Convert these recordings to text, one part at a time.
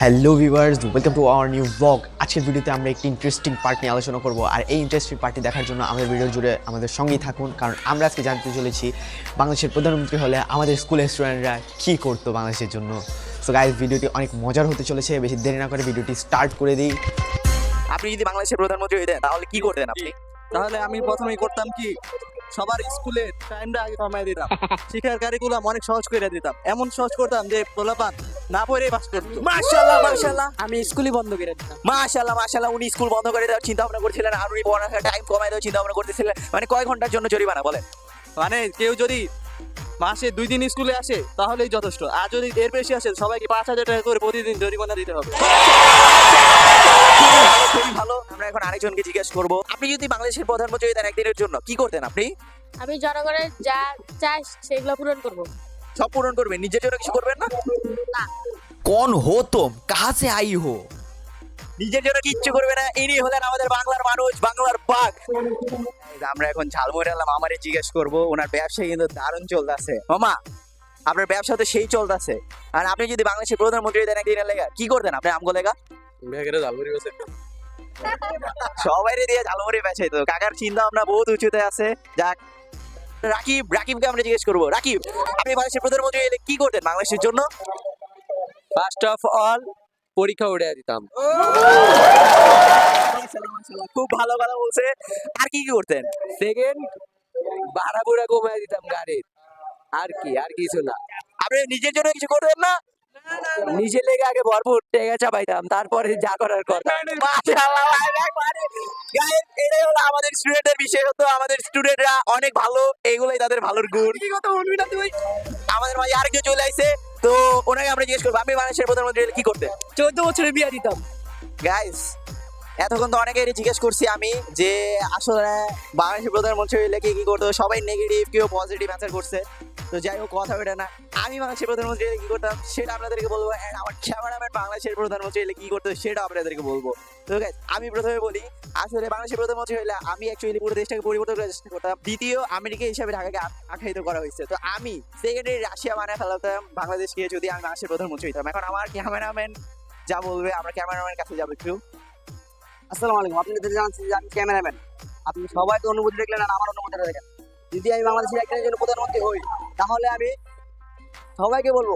Hello viewers welcome to our new blog আজকের ভিডিওতে আমরা একটি ইন্টারেস্টিং পার্ট নিয়ে আলোচনা করব। আর এই ইন্টারেস্টিং পার্টি দেখার জন্য আমাদের ভিডিও জুড়ে আমাদের সঙ্গেই থাকুন কারণ আমরা আজকে জানতে চলেছি বাংলাদেশের প্রধানমন্ত্রী হলে আমাদের স্কুলের স্টুডেন্টরা কী করতো বাংলাদেশের জন্য। সো গাইজ ভিডিওটি অনেক মজার হতে চলেছে বেশি দেরি না করে ভিডিওটি স্টার্ট করে দিই। আপনি যদি বাংলাদেশের প্রধানমন্ত্রী হইতেন তাহলে কি করতেন আপনি? তাহলে আমি প্রথমেই করতাম কি সবার স্কুলে টাইমটা আগে কমাই দিতাম। শিক্ষার কারিকুলাম অনেক সহজ করে দিতাম। এমন সহজ করতাম যে পোলাপান না পড়ে পাস করতো মাশাআল্লাহ মাশাআল্লাহ। আমি স্কুলই বন্ধ করে দিতাম। মাশাআল্লাহ মাশাআল্লাহ উনি স্কুল বন্ধ করে দেওয়ার চিন্তা ভাবনা করছিলেন আর উনি পড়াশোনার টাইম কমাই দেওয়ার চিন্তা ভাবনা করতেছিলেন। মানে কয় ঘণ্টার জন্য জরিমানা বলেন? মানে কেউ যদি মাসে দুই দিন স্কুলে আসে তাহলেই যথেষ্ট। আর যদি এর বেশি আসে সবাইকে পাঁচ হাজার টাকা করে প্রতিদিন জরিমানা দিতে হবে। খুবই ভালো। আমরা এখন আরেকজনকে জিজ্ঞেস করব। আপনি যদি বাংলাদেশের প্রধানমন্ত্রী হইতেন একদিনের জন্য কি করতেন আপনি? আমি জনগণের যা চাই সেগুলো পূরণ করব। সব পূরণ করবেন নিজের জন্য কিছু করবেন না। কোন হো তুম কাহা সে আই হো? নিজের জন্য কিচ্ছু করবে না ইনি হলেন আমাদের বাংলার মানুষ বাংলার বাঘ। আমরা এখন ঝালমুড়ি এলাম আমারে জিজ্ঞেস করব ওনার ব্যবসা কিন্তু দারুণ চলতেছে। মামা আপনার ব্যবসা তো সেই চলতেছে। আর আপনি যদি বাংলাদেশের প্রধানমন্ত্রী দেন একদিনের লেগা কি করতেন আপনি আমগো লেগা? সবাই দিয়ে ঝালমুড়ি বেছে। তো কাকার চিন্তা ভাবনা বহুত উঁচুতে আছে। যাক রাকিব রাকিবকে আমরা জিজ্ঞেস করব রাকিব আপনি বাংলাদেশের প্রধানমন্ত্রী এলে কি করতেন বাংলাদেশের জন্য? ফার্স্ট অফ অল পরীক্ষা উড়ে দিতাম। খুব ভালো ভালো বলছে। আর কি কি করতেন? সেকেন্ড ভাড়া বুড়া কমিয়ে দিতাম গাড়ির। আর কি আর কিছু না। আপনি নিজের জন্য কিছু করতেন না? নিজে লেগে আগে ভরপুর টেকা চাপাইতাম তারপরে যা করার কথা। Guys, এটাই হলো আমাদের স্টুডেন্টের বিষয় হতো আমাদের স্টুডেন্টরা অনেক ভালো এগুলোই তাদের ভালোর গুণ। কি কথা বলবি না তুই? আমাদের মাঝে আরেকজন চলে আসছে তো ওনাকে আমরা জিজ্ঞেস করব আপনি বাংলাদেশের প্রধানমন্ত্রী কি করতেন চোদ্দ বছরে বিয়ে দিতাম। গাইস এতক্ষণ তো অনেকেরই জিজ্ঞেস করছি আমি যে আসলে বাংলাদেশের প্রধানমন্ত্রী হইলে কি কি করতো? সবাই নেগেটিভ কেউ পজিটিভ অ্যান্সার করছে। তো যাই হোক কথা ওটা না। আমি বাংলাদেশের প্রধানমন্ত্রী হলে কি করতাম? সেটা আপনাদেরকে বলব। আমার ক্যামেরাম্যান বাংলাদেশের প্রধানমন্ত্রী হলে কি করতো? সেটা আপনাদেরকে বলব। তো guys, আমি প্রথমে বলি আসলে বাংলাদেশের প্রধানমন্ত্রী হলে আমি অ্যাকচুয়ালি পুরো দেশটাকে পরিবর্তন করার চেষ্টা করতাম। দ্বিতীয় আমেরিকা হিসাবে ঢাকাকে আখ্যায়িত করা হয়েছে। তো আমি সেকেন্ডারি রাশিয়া বানায় ফেলাতাম। বাংলাদেশকে যদি আমি বাংলাদেশের প্রধানমন্ত্রী হইতাম। এখন আমার ক্যামেরাম্যান যা বলবে আমরা ক্যামেরাম্যানের কাছে যাব একটু। আসসালামু আলাইকুম। আপনি যদি জানছেন যে আমি ক্যামেরাম্যান আপনি সবাই তো অনুমতি দেখলেন আর আমার অনুমতিটা দেখেন। যদি আমি বাংলাদেশের একদিনের জন্য প্রধানমন্ত্রী হই তাহলে আমি সবাইকে বলব,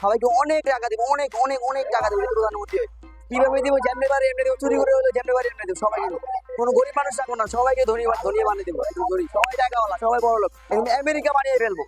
সবাইকে অনেক টাকা দেবো, অনেক অনেক অনেক টাকা দেবো প্রধানমন্ত্রী কীভাবে দিব? যেমনি বারে এমনি দেবো, চুরি করে হলে যেমনি বারে এমনি দেবো সবাই দেবো। কোনো গরিব মানুষ থাকব না, সবাইকে ধনী ধনী বানিয়ে দেবো গরিব, সবাই টাকাওয়ালা, সবাই বড় লোক আমেরিকা বানিয়ে ফেলব।